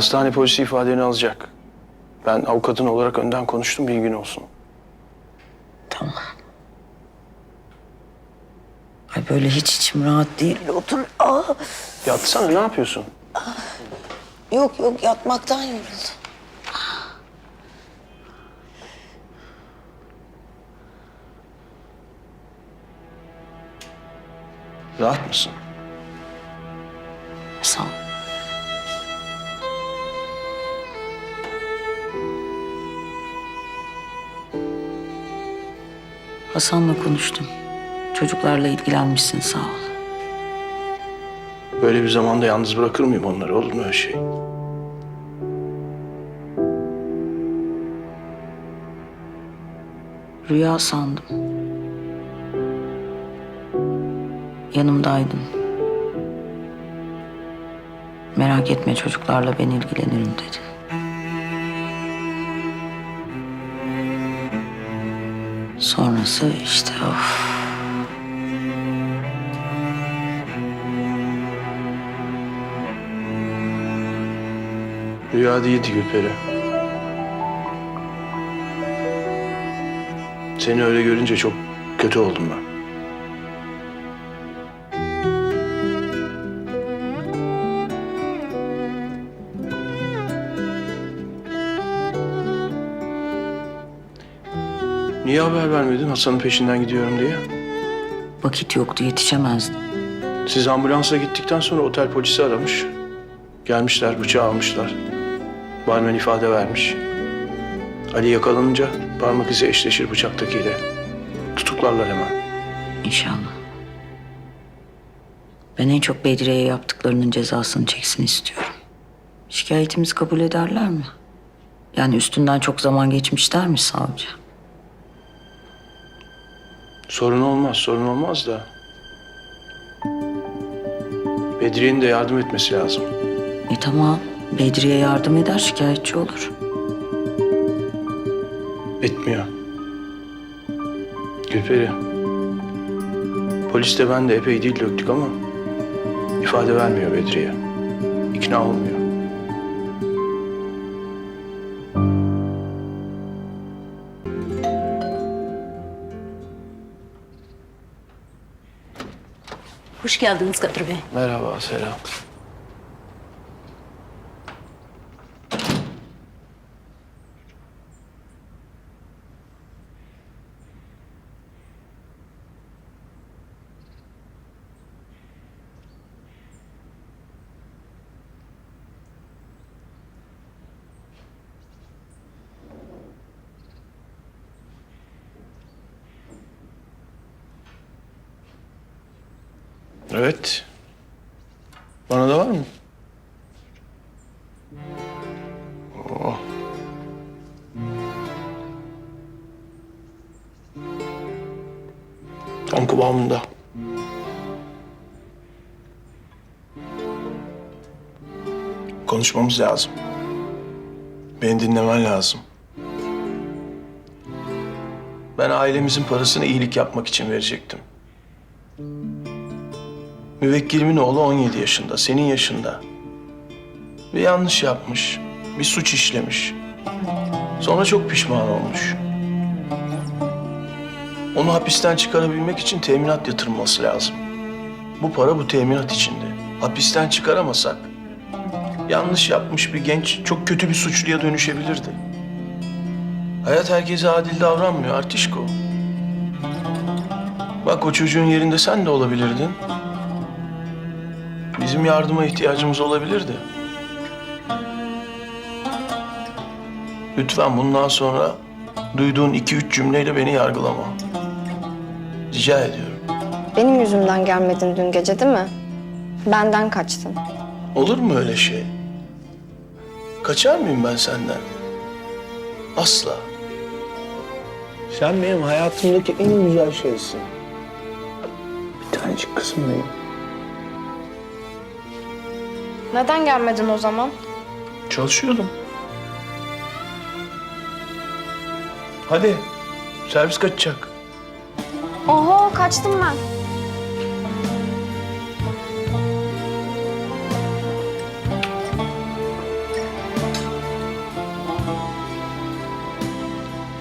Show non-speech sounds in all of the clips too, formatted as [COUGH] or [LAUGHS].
Hastane polisi ifadeni alacak. Ben avukatın olarak önden konuştum bilgin olsun. Tamam. Ay böyle hiç içim rahat değil. Otur. Aa, Yatsana ne yapıyorsun? yok yok yatmaktan yoruldum. Rahat mısın? Sağ ol. Hasan'la konuştum. Çocuklarla ilgilenmişsin sağ ol. Böyle bir zamanda yalnız bırakır mıyım onları? Olur mu öyle şey? Rüya sandım. Yanımdaydın. Merak etme çocuklarla ben ilgilenirim dedin. Sonrası işte of. Rüya değildi Gülperi. Seni öyle görünce çok kötü oldum ben. Niye haber vermedin Hasan'ın peşinden gidiyorum diye? Vakit yoktu yetişemezdim. Siz ambulansa gittikten sonra otel polisi aramış. Gelmişler, bıçağı almışlar. Barmen ifade vermiş. Ali yakalanınca parmak izi eşleşir bıçaktakiyle. Tutuklarlar hemen. İnşallah. Ben en çok Bedriye'ye yaptıklarının cezasını çeksin istiyorum. Şikayetimizi kabul ederler mi? Yani üstünden çok zaman geçmiş der mi savcı? Sorun olmaz, sorun olmaz da. Bedriye'nin de yardım etmesi lazım. E tamam. Bedriye yardım eder, şikayetçi olur. Etmiyor. Gülperi. Polis de ben de epey dil döktük ama ifade vermiyor Bedriye. İkna olmuyor. Geldiniz Kadir Bey. Merhaba, selam. Evet. Bana da var mı? Oh. Tam kıvamında. Konuşmamız lazım. Beni dinlemen lazım. Ben ailemizin parasını iyilik yapmak için verecektim. Müvekkilimin oğlu 17 yaşında, senin yaşında. Bir yanlış yapmış, bir suç işlemiş. Sonra çok pişman olmuş. Onu hapisten çıkarabilmek için teminat yatırılması lazım. Bu para bu teminat içinde. Hapisten çıkaramasak yanlış yapmış bir genç çok kötü bir suçluya dönüşebilirdi. Hayat herkese adil davranmıyor Artişko. Bak o çocuğun yerinde sen de olabilirdin. Bizim yardıma ihtiyacımız olabilirdi. Lütfen bundan sonra duyduğun iki üç cümleyle beni yargılama. Rica ediyorum. Benim yüzümden gelmedin dün gece değil mi? Benden kaçtın. Olur mu öyle şey? Kaçar mıyım ben senden? Asla. Sen benim hayatımdaki en güzel şeysin. Bir tanecik kızım benim. Neden gelmedin o zaman? Çalışıyordum. Hadi servis kaçacak. Oho kaçtım ben.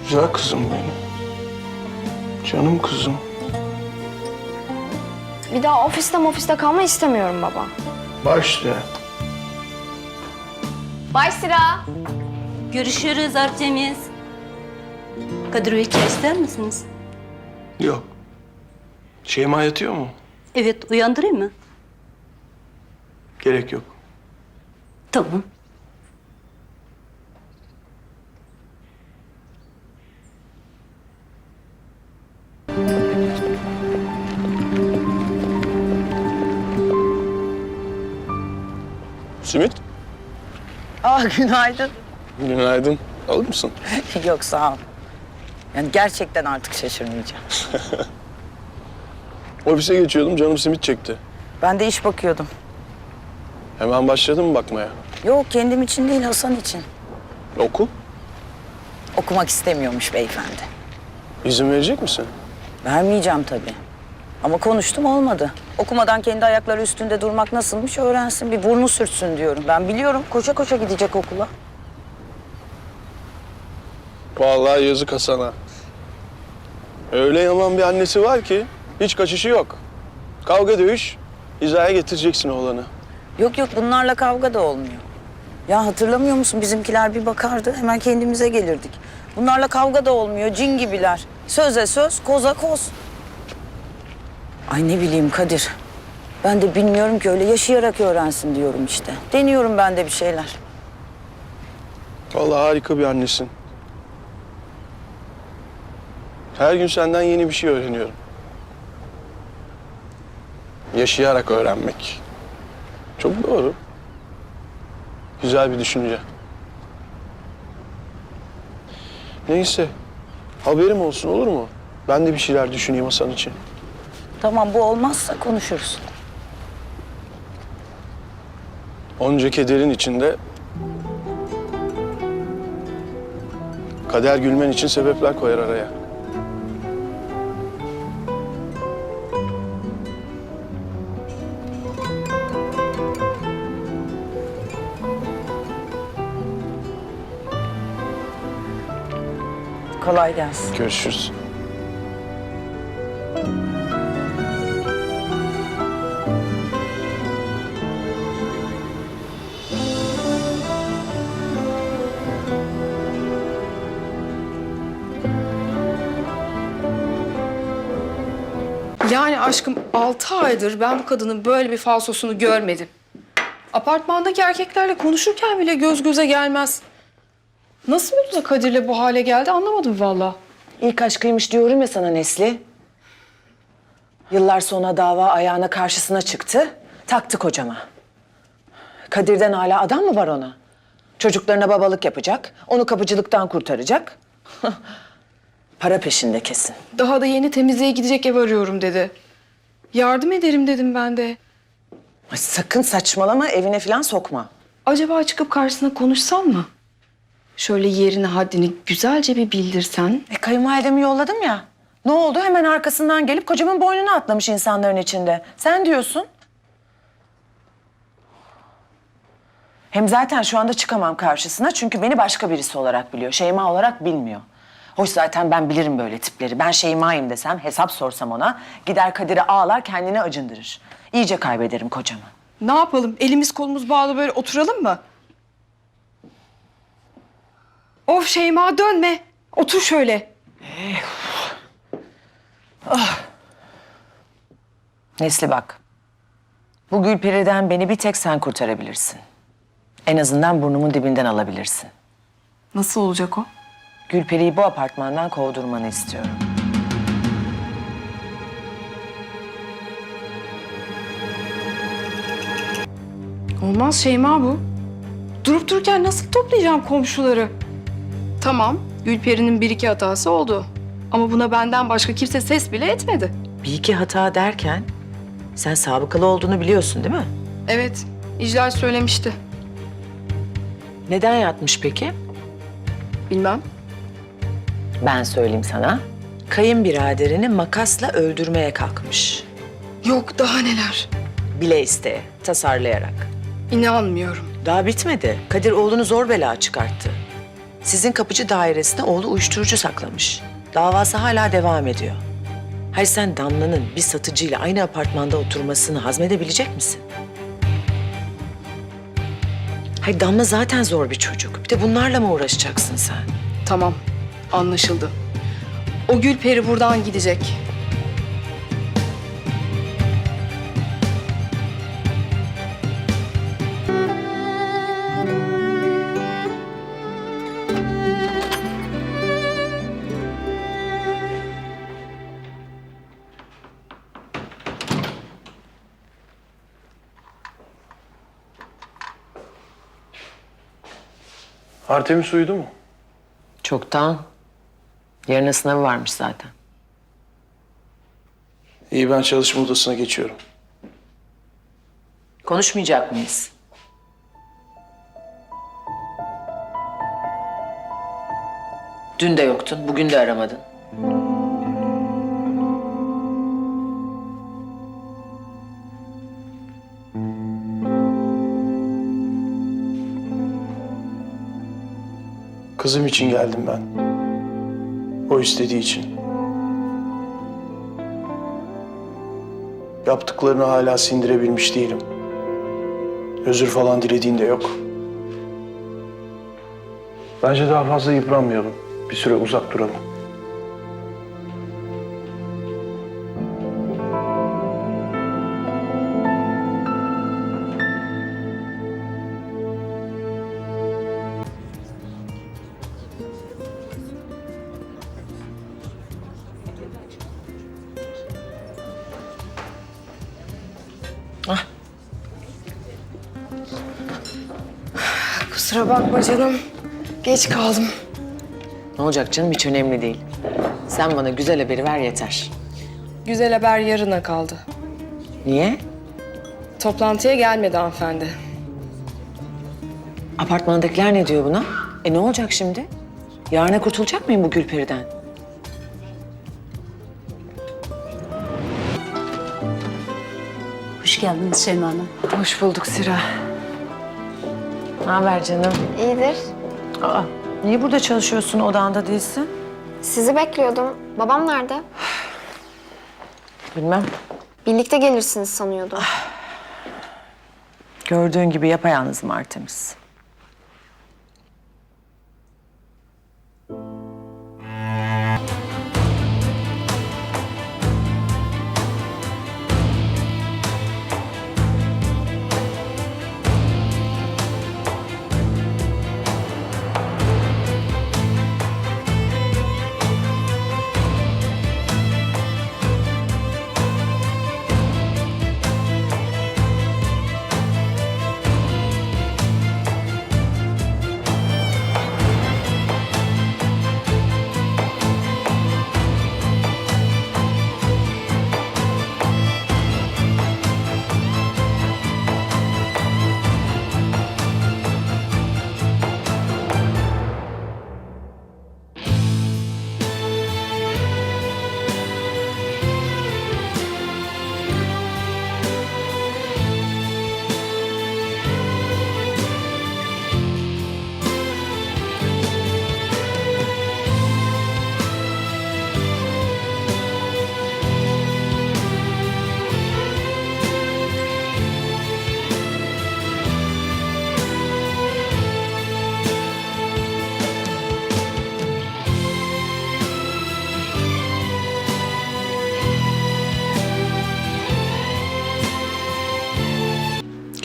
Güzel kızım benim. Canım kızım. Bir daha ofiste ofiste kalma istemiyorum baba. Başla. Bay Sıra. Görüşürüz Artemis. Çay ister misiniz? Yok. Şeyma yatıyor mu? Evet, uyandırayım mı? Gerek yok. Tamam. Simit. Ah günaydın. Günaydın. Alır mısın? [LAUGHS] Yok sağ ol. Yani gerçekten artık şaşırmayacağım. [LAUGHS] Ofise geçiyordum canım simit çekti. Ben de iş bakıyordum. Hemen başladım mı bakmaya? Yok kendim için değil Hasan için. Okul. Okumak istemiyormuş beyefendi. İzin verecek misin? Vermeyeceğim tabii. Ama konuştum olmadı. Okumadan kendi ayakları üstünde durmak nasılmış öğrensin. Bir burnu sürtsün diyorum. Ben biliyorum koşa koşa gidecek okula. Vallahi yazık Hasan'a. Öyle yaman bir annesi var ki hiç kaçışı yok. Kavga dövüş, hizaya getireceksin oğlanı. Yok yok bunlarla kavga da olmuyor. Ya hatırlamıyor musun bizimkiler bir bakardı hemen kendimize gelirdik. Bunlarla kavga da olmuyor cin gibiler. Söze söz koza koz. Ay ne bileyim Kadir. Ben de bilmiyorum ki öyle yaşayarak öğrensin diyorum işte. Deniyorum ben de bir şeyler. Vallahi harika bir annesin. Her gün senden yeni bir şey öğreniyorum. Yaşayarak öğrenmek. Çok doğru. Güzel bir düşünce. Neyse. Haberim olsun olur mu? Ben de bir şeyler düşüneyim Hasan için. Tamam bu olmazsa konuşuruz. Onca kederin içinde kader gülmen için sebepler koyar araya. Kolay gelsin. Görüşürüz. Yani aşkım altı aydır ben bu kadının böyle bir falsosunu görmedim. Apartmandaki erkeklerle konuşurken bile göz göze gelmez. Nasıl oldu da Kadir'le bu hale geldi anlamadım valla. İlk aşkıymış diyorum ya sana Nesli. Yıllar sonra dava ayağına karşısına çıktı. Taktı kocama. Kadir'den hala adam mı var ona? Çocuklarına babalık yapacak. Onu kapıcılıktan kurtaracak. [LAUGHS] Para peşinde kesin. Daha da yeni temizliğe gidecek ev arıyorum dedi. Yardım ederim dedim ben de. Ay sakın saçmalama evine falan sokma. Acaba çıkıp karşısına konuşsam mı? Şöyle yerini haddini güzelce bir bildirsen. E kayınvalidemi yolladım ya. Ne oldu? Hemen arkasından gelip kocamın boynuna atlamış insanların içinde. Sen diyorsun. Hem zaten şu anda çıkamam karşısına çünkü beni başka birisi olarak biliyor. Şeyma olarak bilmiyor. Hoş zaten ben bilirim böyle tipleri. Ben Şeyma'yım desem, hesap sorsam ona gider Kadir'e ağlar kendini acındırır. İyice kaybederim kocamı. Ne yapalım? Elimiz kolumuz bağlı böyle oturalım mı? Of Şeyma dönme. Otur şöyle. Nesli bak. Bu Gülperi'den beni bir tek sen kurtarabilirsin. En azından burnumun dibinden alabilirsin. Nasıl olacak o? Gülperi'yi bu apartmandan kovdurmanı istiyorum. Olmaz Şeyma bu. Durup dururken nasıl toplayacağım komşuları? Tamam, Gülperi'nin bir iki hatası oldu. Ama buna benden başka kimse ses bile etmedi. Bir iki hata derken sen sabıkalı olduğunu biliyorsun değil mi? Evet, İclal söylemişti. Neden yatmış peki? Bilmem. Ben söyleyeyim sana. Kayınbiraderini makasla öldürmeye kalkmış. Yok daha neler. Bile isteye, tasarlayarak. İnanmıyorum. Daha bitmedi. Kadir oğlunu zor bela çıkarttı. Sizin kapıcı dairesine oğlu uyuşturucu saklamış. Davası hala devam ediyor. Hayır sen Damla'nın bir satıcıyla aynı apartmanda oturmasını hazmedebilecek misin? Hayır Damla zaten zor bir çocuk. Bir de bunlarla mı uğraşacaksın sen? Tamam, anlaşıldı. O Gülperi buradan gidecek. Artemis uyudu mu? Çoktan. Yarına sınavı varmış zaten. İyi ben çalışma odasına geçiyorum. Konuşmayacak mıyız? Dün de yoktun, bugün de aramadın. Kızım için geldim ben. O istediği için. Yaptıklarını hala sindirebilmiş değilim. Özür falan dilediğin de yok. Bence daha fazla yıpranmayalım. Bir süre uzak duralım. Bakma canım. Geç kaldım. Ne olacak canım hiç önemli değil. Sen bana güzel haberi ver yeter. Güzel haber yarına kaldı. Niye? Toplantıya gelmedi hanımefendi. Apartmandakiler ne diyor buna? E ne olacak şimdi? Yarına kurtulacak mıyım bu Gülperi'den? Hoş geldiniz Şeyma Hanım. Hoş bulduk Sira. Ne haber canım? İyidir. Aa, niye burada çalışıyorsun, odanda değilsin? Sizi bekliyordum. Babam nerede? Bilmem. Birlikte gelirsiniz sanıyordum. Gördüğün gibi yapayalnızım Artemis.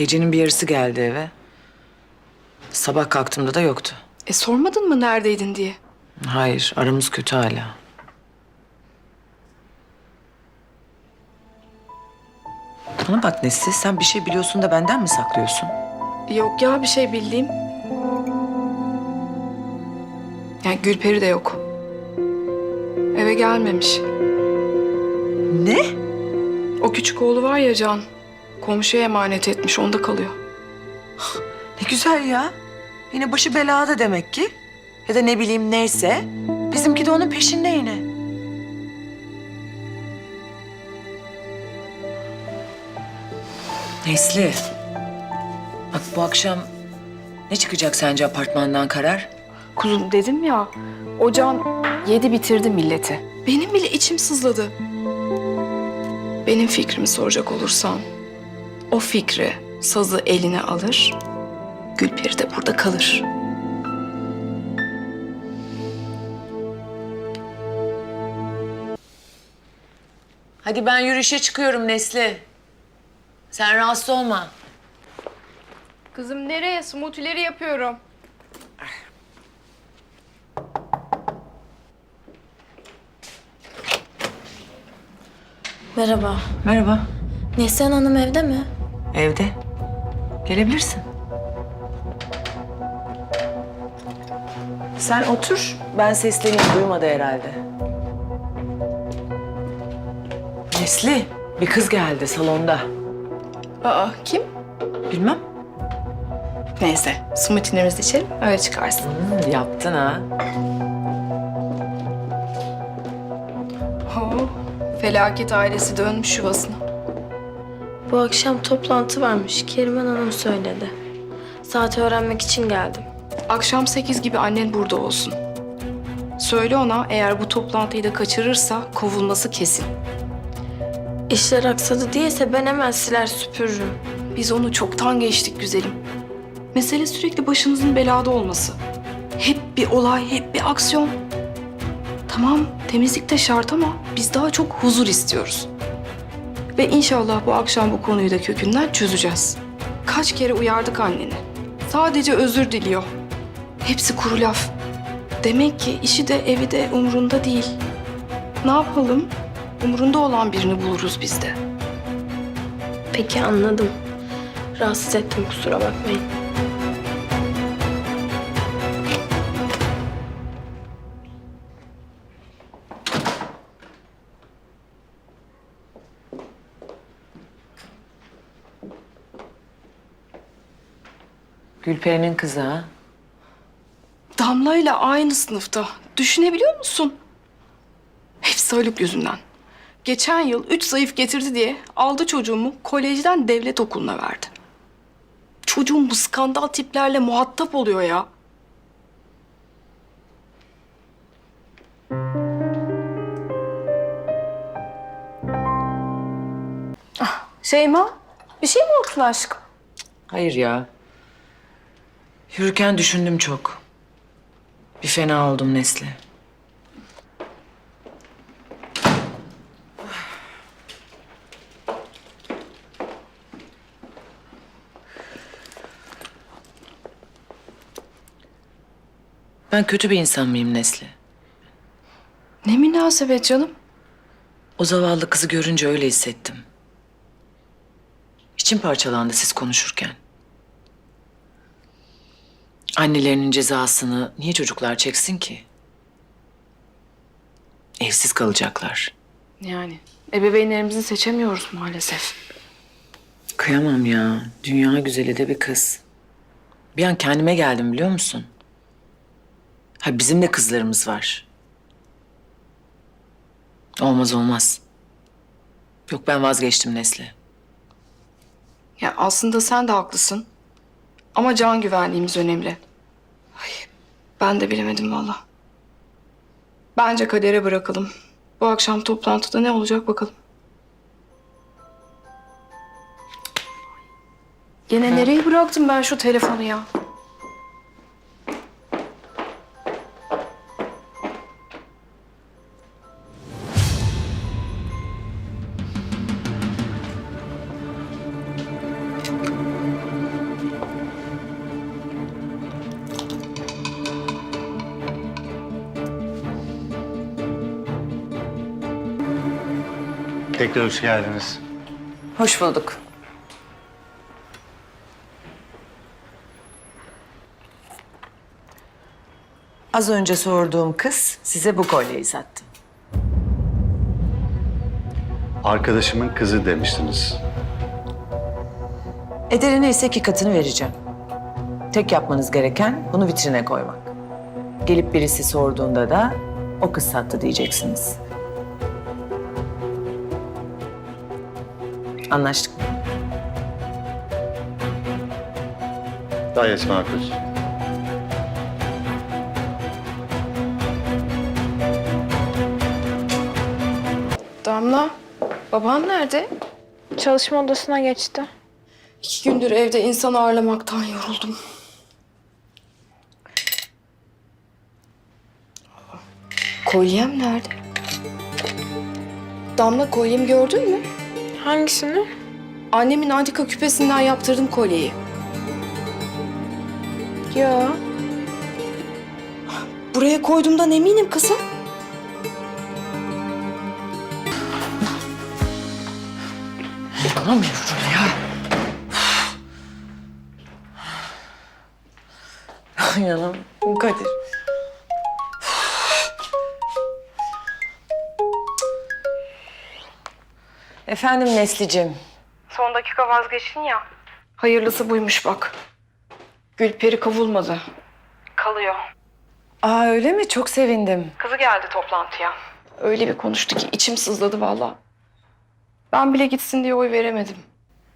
Gecenin bir yarısı geldi eve. Sabah kalktığımda da yoktu. E sormadın mı neredeydin diye? Hayır, aramız kötü hala. Bana bak Nesli, sen bir şey biliyorsun da benden mi saklıyorsun? Yok ya bir şey bildiğim. Yani Gülperi de yok. Eve gelmemiş. Ne? O küçük oğlu var ya Can. Komşuya emanet etmiş, onda kalıyor. Ne güzel ya. Yine başı belada demek ki. Ya da ne bileyim neyse. Bizimki de onun peşinde yine. Nesli. Bak bu akşam ne çıkacak sence apartmandan karar? Kuzum dedim ya, o can yedi bitirdi milleti. Benim bile içim sızladı. Benim fikrimi soracak olursan, o fikri, sazı eline alır, Gülperi de burada kalır. Hadi ben yürüyüşe çıkıyorum Nesli. Sen rahatsız olma. Kızım nereye? Smoothie'leri yapıyorum. Merhaba. Merhaba. Neslihan Hanım evde mi? Evde. Gelebilirsin. Sen otur. Ben sesleneyim. Duymadı herhalde. Nesli, bir kız geldi salonda. Aa kim? Bilmem. Neyse, smoothie'lerimizi içelim, öyle çıkarsın. Hmm, yaptın ha. Oo, felaket ailesi dönmüş yuvasına. Bu akşam toplantı varmış. Keriman Hanım söyledi. Saati öğrenmek için geldim. Akşam sekiz gibi annen burada olsun. Söyle ona eğer bu toplantıyı da kaçırırsa kovulması kesin. İşler aksadı diyese ben hemen siler süpürürüm. Biz onu çoktan geçtik güzelim. Mesele sürekli başınızın belada olması. Hep bir olay, hep bir aksiyon. Tamam, temizlik de şart ama biz daha çok huzur istiyoruz. Ve inşallah bu akşam bu konuyu da kökünden çözeceğiz. Kaç kere uyardık anneni. Sadece özür diliyor. Hepsi kuru laf. Demek ki işi de evi de umrunda değil. Ne yapalım? Umrunda olan birini buluruz biz de. Peki anladım. Rahatsız ettim kusura bakmayın. Gülperi'nin kızı ha. Damla'yla aynı sınıfta. Düşünebiliyor musun? Hepsi Haluk yüzünden. Geçen yıl üç zayıf getirdi diye aldı çocuğumu kolejden devlet okuluna verdi. Çocuğum bu skandal tiplerle muhatap oluyor ya. Ah, Şeyma, bir şey mi oldu aşkım? Hayır ya. Yürürken düşündüm çok. Bir fena oldum Nesli. Ben kötü bir insan mıyım Nesli? Ne münasebet canım. O zavallı kızı görünce öyle hissettim. İçim parçalandı siz konuşurken. Annelerinin cezasını niye çocuklar çeksin ki? Evsiz kalacaklar. Yani ebeveynlerimizi seçemiyoruz maalesef. Kıyamam ya. Dünya güzeli de bir kız. Bir an kendime geldim biliyor musun? Ha bizim de kızlarımız var. Olmaz olmaz. Yok ben vazgeçtim Nesli. Ya aslında sen de haklısın. Ama can güvenliğimiz önemli. Ay, ben de bilemedim valla. Bence kadere bırakalım. Bu akşam toplantıda ne olacak bakalım. Gene nereye bıraktım ben şu telefonu ya? Tekrar hoş geldiniz. Hoş bulduk. Az önce sorduğum kız size bu kolyeyi sattı. Arkadaşımın kızı demiştiniz. Ederi neyse iki katını vereceğim. Tek yapmanız gereken bunu vitrine koymak. Gelip birisi sorduğunda da o kız sattı diyeceksiniz. Anlaştık. Gayet makul. Damla, baban nerede? Çalışma odasına geçti. İki gündür evde insan ağırlamaktan yoruldum. Kolyem nerede? Damla kolyemi gördün mü? Hangisini? Annemin antika küpesinden yaptırdım kolyeyi. Ya. Buraya koyduğumdan eminim kızım. İnanamıyorum ya. İnanamıyorum Kadir. Efendim Neslicim. Son dakika vazgeçtin ya. Hayırlısı buymuş bak. Gülperi kavulmadı. Kalıyor. Aa öyle mi? Çok sevindim. Kızı geldi toplantıya. Öyle bir konuştu ki içim sızladı vallahi. Ben bile gitsin diye oy veremedim.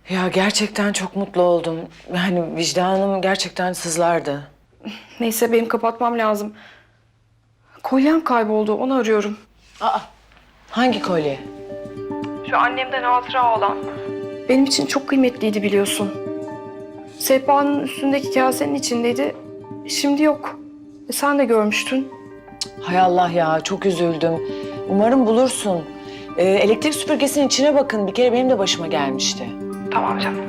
Ya gerçekten çok mutlu oldum. Yani vicdanım gerçekten sızlardı. [LAUGHS] Neyse benim kapatmam lazım. Kolyem kayboldu onu arıyorum. Hangi kolye? Şu annemden hatıra olan. Benim için çok kıymetliydi biliyorsun. Sehpanın üstündeki kasenin içindeydi. Şimdi yok. E, sen de görmüştün. Hay Allah ya çok üzüldüm. Umarım bulursun. Ee, elektrik süpürgesinin içine bakın. Bir kere benim de başıma gelmişti. Tamam canım.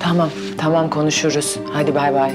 Tamam, tamam konuşuruz. Hadi bay bay.